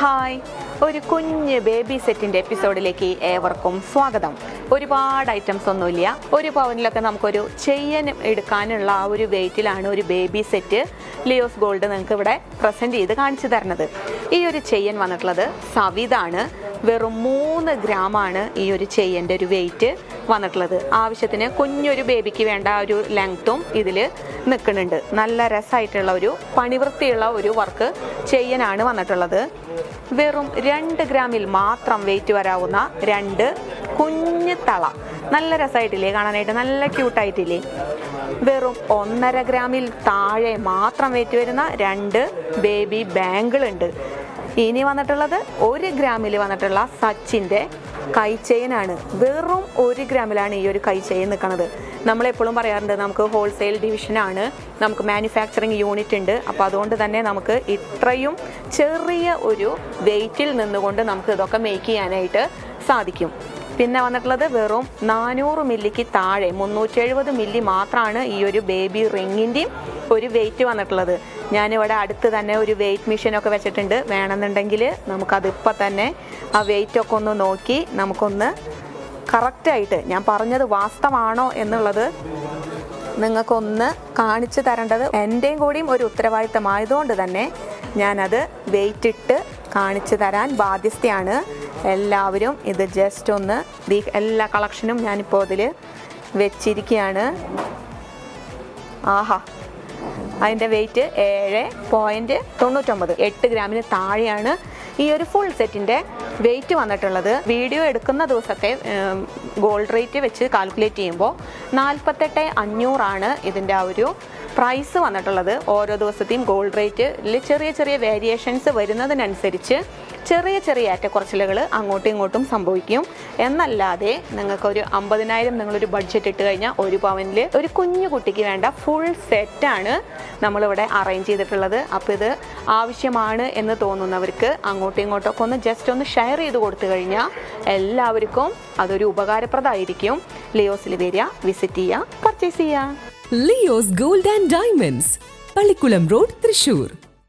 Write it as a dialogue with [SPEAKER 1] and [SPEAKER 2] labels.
[SPEAKER 1] Hi. ഒരു കുഞ്ഞ് baby സെറ്റിന്റെ എപ്പിസോഡിലേക്ക് ഏവർക്കും സ്വാഗതം. ഒരുപാട് ഐറ്റംസ് ഒന്നുമില്ല. ഒരു പവനിലൊക്കെ നമുക്കൊരു ചെയ്യാൻ എടുക്കാനുള്ള ആ ഒരു വെയിറ്റിലാണ് ഒരു ബേബി സെറ്റ് ലിയോസ് ഗോൾഡ് നിങ്ങൾക്ക് ഇവിടെ പ്രസന്റ് ചെയ്ത് കാണിച്ചു തരുന്നത്. ഈ ഒരു ചെയ്യൻ വന്നിട്ടുള്ളത് സവിതാണ്. വെറും മൂന്ന് ഗ്രാമാണ് ഈ ഒരു ചെയ്യന്റെ ഒരു വെയിറ്റ് വന്നിട്ടുള്ളത്. ആവശ്യത്തിന് കുഞ്ഞൊരു ബേബിക്ക് വേണ്ട ഒരു ലെങ്ത്തും ഇതിൽ നിൽക്കുന്നുണ്ട്. നല്ല രസമായിട്ടുള്ള ഒരു പണിവൃത്തിയുള്ള ഒരു വർക്ക് ചെയ്യാനാണ് വന്നിട്ടുള്ളത്. വെറും രണ്ട് ഗ്രാമിൽ മാത്രം വെയിറ്റ് വരാവുന്ന രണ്ട് കുഞ്ഞ് തള. നല്ല രസമായിട്ടില്ലേ? കാണാനായിട്ട് നല്ല ക്യൂട്ടായിട്ടില്ലേ വെറും ഒന്നര ഗ്രാമിൽ താഴെ മാത്രം വെയിറ്റ് വരുന്ന രണ്ട് ബേബി ബാങ്കിളുണ്ട് ഇനി വന്നിട്ടുള്ളത് ഒരു ഗ്രാമിൽ വന്നിട്ടുള്ള സച്ചിന്റെ കൈ ചെയിനാണ് വെറും ഒരു ഗ്രാമിലാണ് ഈ ഒരു കൈ ചെയിൻ നിൽക്കുന്നത്. നമ്മളെപ്പോഴും പറയാറുണ്ട് നമുക്ക് ഹോൾസെയിൽ ഡിവിഷനാണ് നമുക്ക് മാനുഫാക്ചറിങ് യൂണിറ്റ് ഉണ്ട്. അപ്പോൾ അതുകൊണ്ട് തന്നെ നമുക്ക് ഇത്രയും ചെറിയ ഒരു വെയിറ്റിൽ നിന്നുകൊണ്ട് നമുക്ക് ഇതൊക്കെ മേക്ക് ചെയ്യാനായിട്ട് സാധിക്കും. പിന്നെ വന്നിട്ടുള്ളത് വെറും നാനൂറ് മില്ലിക്ക് താഴെ മുന്നൂറ്റി എഴുപത് മില്ലി മാത്രമാണ് ഈ ഒരു ബേബി റിങ്ങിന്റെയും ഒരു വെയിറ്റ് വന്നിട്ടുള്ളത്. ഞാനിവിടെ അടുത്ത് തന്നെ ഒരു വെയിറ്റ് മെഷീനൊക്കെ വെച്ചിട്ടുണ്ട്. വേണമെന്നുണ്ടെങ്കിൽ നമുക്കതിപ്പോൾ തന്നെ ആ വെയിറ്റ് ഒക്കെ ഒന്ന് നോക്കി നമുക്കൊന്ന് കറക്റ്റായിട്ട് ഞാൻ പറഞ്ഞത് വാസ്തവാണോ എന്നുള്ളത് നിങ്ങൾക്കൊന്ന് കാണിച്ചു തരേണ്ടത് എന്റെയും കൂടിയും ഒരു ഉത്തരവാദിത്തമായതുകൊണ്ട് തന്നെ ഞാനത് വെയിറ്റ് ഇട്ട് കാണിച്ചു തരാൻ ബാധ്യസ്ഥയാണ്. എല്ലാവരും ഇത് ജസ്റ്റ് ഒന്ന് ദീ എല്ലാ കളക്ഷനും ഞാനിപ്പോൾ അതിൽ വെച്ചിരിക്കുകയാണ്. ആഹാ. അതിന്റെ വെയിറ്റ് ഏഴ് പോയിന്റ് തൊണ്ണൂറ്റൊമ്പത്. എട്ട് ഗ്രാമിന് താഴെയാണ്. ഈ ഒരു ഫുൾ സെറ്റിന്റെ വെയിറ്റ് വന്നിട്ടുള്ളത്. വീഡിയോ എടുക്കുന്ന ദിവസത്തെ ഗോൾഡ് റേറ്റ് വെച്ച് കാൽക്കുലേറ്റ് ചെയ്യുമ്പോൾ നാൽപ്പത്തെട്ട് അഞ്ഞൂറാണ് ഇതിന്റെ ആ ഒരു പ്രൈസ് വന്നിട്ടുള്ളത്. ഓരോ ദിവസത്തെയും ഗോൾഡ് റേറ്റിൽ ചെറിയ ചെറിയ വേരിയേഷൻസ് വരുന്നതിനനുസരിച്ച് ചെറിയ ചെറിയ ഏറ്റക്കുറച്ചിലുകൾ അങ്ങോട്ടും ഇങ്ങോട്ടും സംഭവിക്കും. എന്നല്ലാതെ നിങ്ങൾക്കൊരു അമ്പതിനായിരം നിങ്ങളൊരു ബഡ്ജറ്റ് ഇട്ട് കഴിഞ്ഞാൽ ഒരു പവനിൽ ഒരു കുഞ്ഞു കുട്ടിക്ക് വേണ്ട ഫുൾ സെറ്റാണ് നമ്മളിവിടെ അറേഞ്ച് ചെയ്തിട്ടുള്ളത്. അപ്പോൾ ഇത് ആവശ്യമാണ് എന്ന് തോന്നുന്നവർക്ക് അങ്ങോട്ടും ഇങ്ങോട്ടൊക്കെ ഒന്ന് ജസ്റ്റ് ഒന്ന് ഷെയർ ചെയ്ത് കൊടുത്തു കഴിഞ്ഞാൽ എല്ലാവർക്കും അതൊരു ഉപകാരപ്രദമായിരിക്കും. ലിയോസ് വരിക വിസിറ്റ് ചെയ്യുക പർച്ചേസ് ചെയ്യുക
[SPEAKER 2] Leo's gold and diamonds Pallikkulam road Thrissur